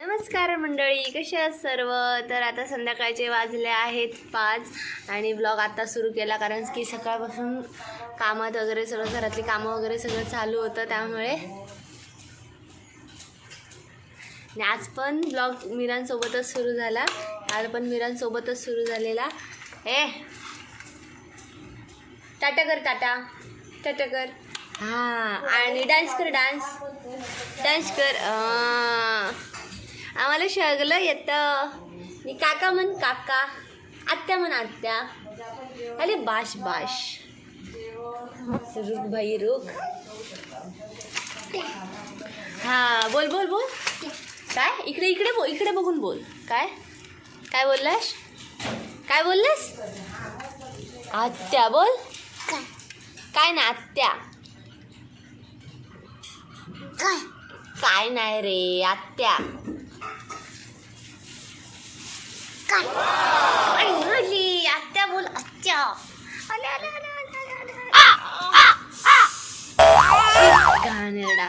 नमस्कार मंडळी कसे आहात सर्व? तर आता संध्याकाळचे वाजले आहेत पाच आणि ब्लॉग आता सुरू केला कारण की सकाळपासून कामात वगैरे सगळं घरातली कामं वगैरे सगळं चालू होतं त्यामुळे. आणि आज पण ब्लॉग मिरांसोबतच सुरू झाला. आज पण मिरांसोबतच सुरू झालेला. ए! टाटा कर टाटा टाटा कर. हां आणि डान्स कर डान्स डान्स कर. आम्हाला सगळं येतं. मी काका म्हण काका आत्या म्हण आत्या. अरे बाश बाश. रुक भाई रुक. हा बोल बोल बोल. काय? इकडे इकडे बोल इकडे बघून बोल. काय? काय बोललास? काय बोललास? आत्या बोल. काय? ना आत्या. काय नाही रे आत्या. काय म्हणाली आत्या बोल आत्या आले आले आले आले आले आले घाणेरडा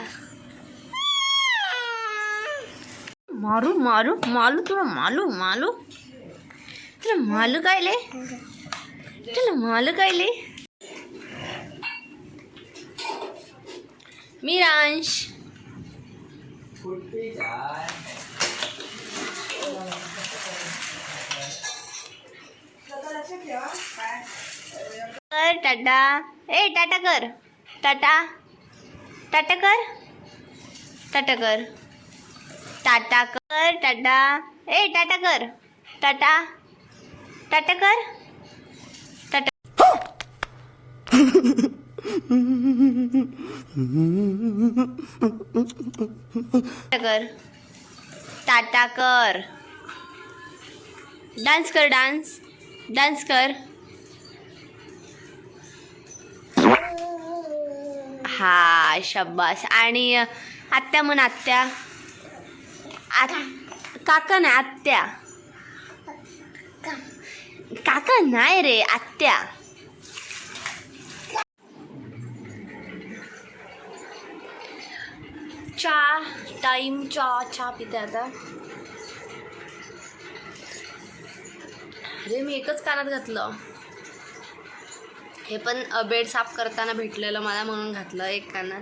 मारू मारू मालू तुला मालू मालू तुला मालू काय ले तुला मालू काय ले मिरांश कर टाटा. ए टाटा कर. टाटा. टाटा कर. टाटा कर. टाटा कर टाटा. ए टाटा कर. टाटा. टाटा कर. टाटा. टाटा कर. टाटा कर. डान्स कर डान्स. डान्स कर. हा शब्बास आणि आत्या म्हण आत्या. आत काका नाही आत्या. काका नाही रे आत्या. चा टाईम चा चहा पिते आता. अरे मी एकच कानात घातलं. हे पण बेड साफ करताना भेटलेलं मला म्हणून घातलं एक कानात.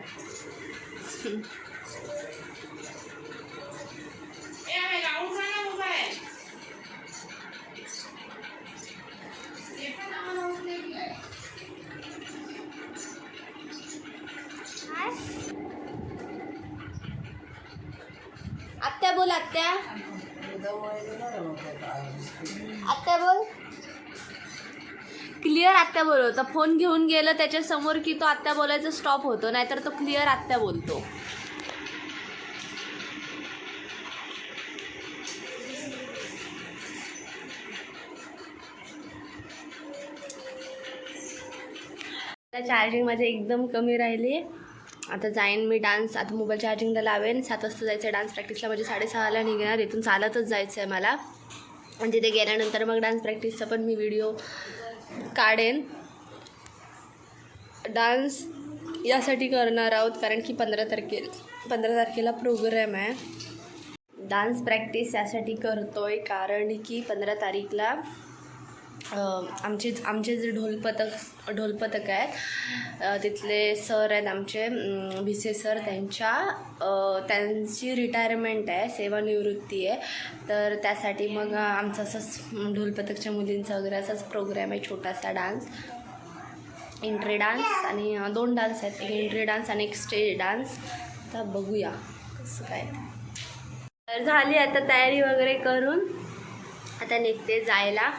आत्या बोल आत्या. आत्या बोल. क्लिअर आत्या बोलवतो फोन घेऊन गेलं त्याच्यासमोर की तो आत्या बोलायचा स्टॉप होतो. नाहीतर तो क्लिअर आत्या बोलतो. चार्जिंग माझे एकदम कमी राहिली. आता जाईन मी डान्स आता मोबाईल चार्जिंगला लावेन. सात वाजता जायचं आहे डान्स प्रॅक्टिसला म्हणजे साडेसहाला निघणार. इथून चालतच जायचं आहे मला. आणि तिथे गेल्यानंतर मग डान्स प्रॅक्टिसचा पण मी व्हिडिओ काढेन. डान्स यासाठी करणार आहोत कारण की पंधरा तारखे पंधरा तारखेला प्रोग्राम आहे. डान्स प्रॅक्टिस यासाठी करतो आहे कारण की पंधरा तारीखला आमचे आमचे जे ढोलपथक ढोलपथक आहेत तिथले सर आहेत आमचे बी सी सर त्यांच्या त्यांची रिटायरमेंट आहे सेवानिवृत्ती आहे. तर त्यासाठी मग आमचं असंच ढोलपथकच्या मुलींचा वगैरे असाच प्रोग्राम आहे छोटासा डान्स एंट्री डान्स आणि दोन डान्स आहेत. एक एंट्री डान्स आणि एक स्टेज डान्स तर बघूया कसं काय. तर झाली आता तयारी वगैरे करून आता निघते जायला.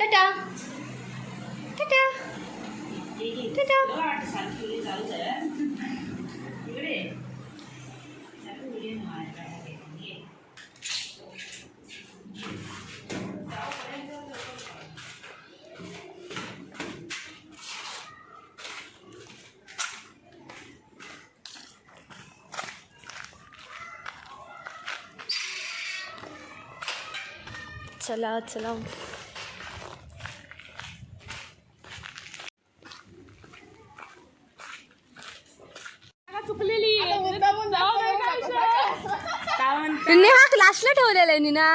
टाटा टाटा टाटा चला चला चुकलेली आहे नेहा लास्टला ठेवलेला आहे नीना.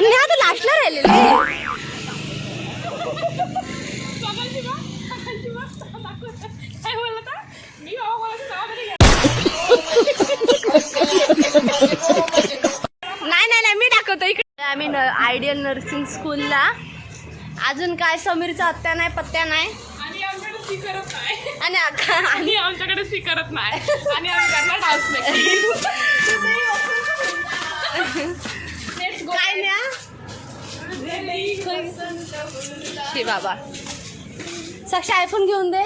नेहा तर लास्टला राहिलेली. आहे. नाही नाही नाही मी दाखवतो इकडे. आम्ही आयडियल नर्सिंग स्कूलला अजून काय? समीरचा हत्या नाही पत्त्या नाही. आणि नाही. आणि आणि आमच्याकडे स्पीकरच नाही. आणि आम्ही करणार डान्स काय बाबा. साक्षी आयफोन घेऊन दे.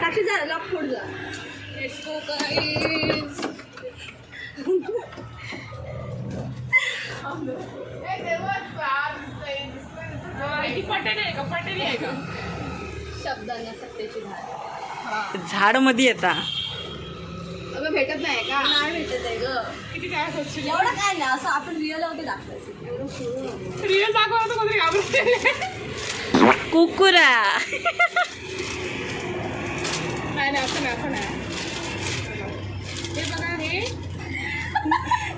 साक्षी जा लॉक फोड जा. पटेल आहे का? पटेल आहे का? शब्दांना सत्तेची धार. झाडमध्ये येता. अगं भेटत नाही का? नाही भेटत आहे ग. किती काय एवढं काय नाही असं आपण रिअल होते दाखवायचं. एवढं सोडून. रिअल कोणतरी घाबरते कुकुरा. नाही नाही असं नाही असं नाही. हे बघा हे.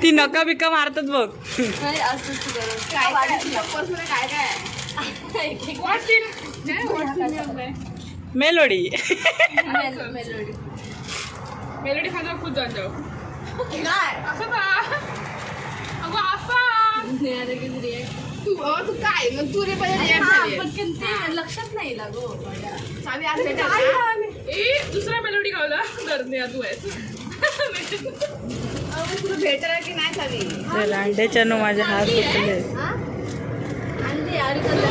ती नका बिका मारतात बघ. असंच काय काय? काय काय? मेलोडी. मेलोडी मेलोडी खाजा खुद जाऊन जाऊ. काय? असं ना अगं असा. तू तू काय? मग तू रे. पटकन ते लक्षात नाही लागो. ए दुसरा मेलोडी गावला. तू आहेस. तुला भेटायला की नाही चावी? लांड्याच्या नो माझे हात दुखले आणि यार इकडलं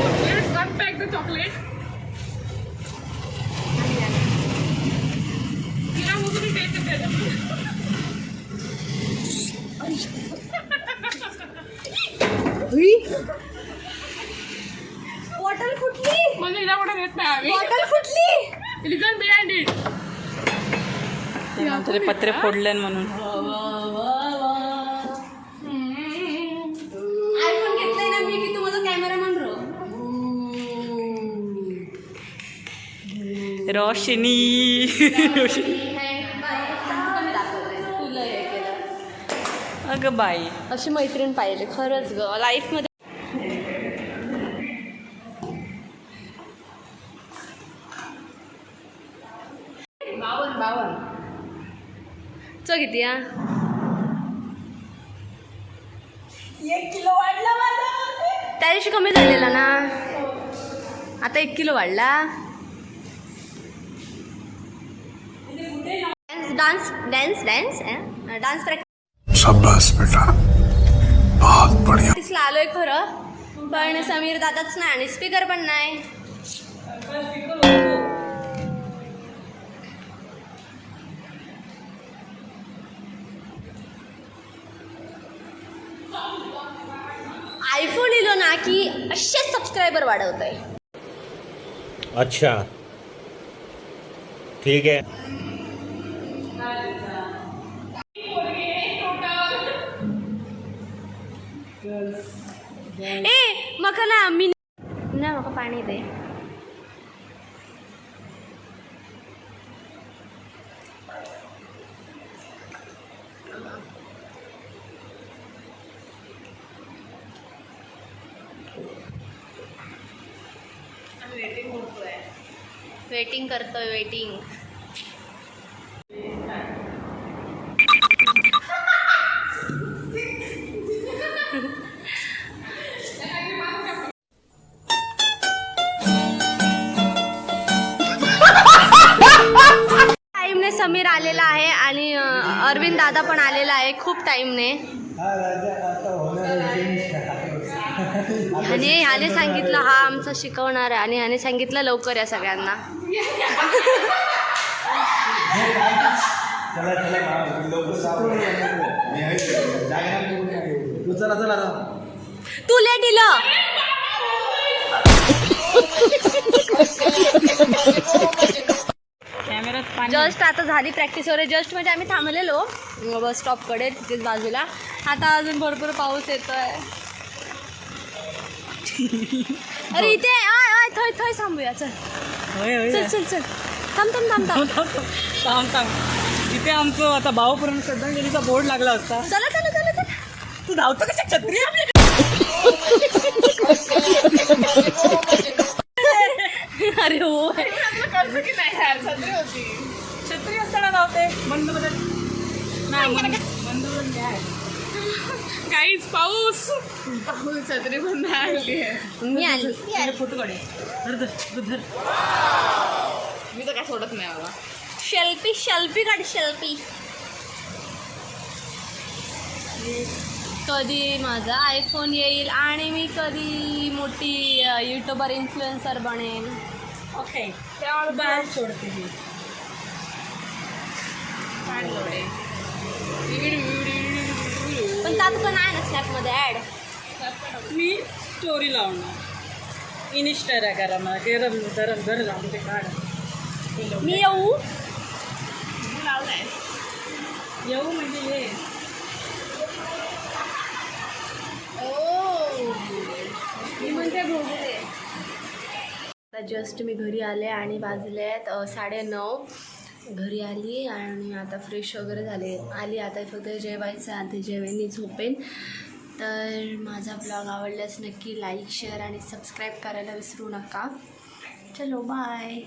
बॉटल फुटली. म्हणजे हिला कुठे देत नाही बॉटल फुटली. रिझन बिहाइंड इट तरी पत्रे फोडले म्हणून. आयफोन घेतलाय ना मी की तू माझा कॅमेरामॅन रो रोशनी. तुला अगं बाई. अशी मैत्रीण पाहिजे खरंच ग. लाईफमध्ये बावन बावन. चल किती हा? त्या दिवशी कमी झालेला ना. आता एक किलो वाढला. Dance dance dance dance practice शाबाश बेटा। बहुत बढ़िया। ला आलोय खरं पण समीर दादाच नाही आणि स्पीकर पण नाही. आयफोन इलो ना की असेच सबस्क्रायबर वाढवत आहे अच्छा. ठीक है ए मका ना मी ना मका पाणी दे वेटिंग करतोय वेटिंग समीर आलेला आहे आणि अरविंद दादा पण आलेला आहे खूप टाईमने आणि ह्याने सांगितलं हा आमचा शिकवणार आहे. आणि ह्याने सांगितलं लवकर या सगळ्यांना. तू लेट इलं जस्ट आता झाली प्रॅक्टिस वगैरे जस्ट म्हणजे आम्ही थांबलेलो बस स्टॉपकडे तिथेच बाजूला आता अजून भरपूर पाऊस येतोय अरे इथे आय आय थंय थंय थांबूया चल होय होय चल चल चल थांब थांब थांब थांब थांब थांब इथे आमचं आता भावपूर्ण श्रद्धांजलीचा बोर्ड लागला असता चला चला चला चला तू धावतो कशा छत्री अरे हो कळतं की नाही यार छत्री होती छत्री असताना धावते बंद बदल बंद बंद काहीच पाऊस. पाऊस छत्री नाही आली. आहे मी आली. तुझे फोटो काढे. धर धर तू धर. मी तर काय सोडत नाही बाबा. शेल्फी शेल्फी काढ शेल्फी. कधी माझा आयफोन येईल आणि मी कधी मोठी युट्यूबर इन्फ्लुएन्सर बनेन ओके त्यावर बाहेर सोडते पण त्यात पण आहे ना स्नॅपमध्ये ॲड मी स्टोरी लावणार. इनिस्टारा करा मला गरम गरम गरम लावून ते काढ. मी येऊ? लावलाय. येऊ म्हणजे ये. मी म्हणते आता जस्ट मी घरी आले आणि वाजले आहेत अ, साडेनऊ. घरी आली आणि आता फ्रेश वगैरे झाले. आली आता फक्त जेवायचं आधी आता जेवेनी झोपेन. तर माझा ब्लॉग आवडल्यास नक्की लाईक शेअर आणि सबस्क्राईब करायला विसरू नका. चलो बाय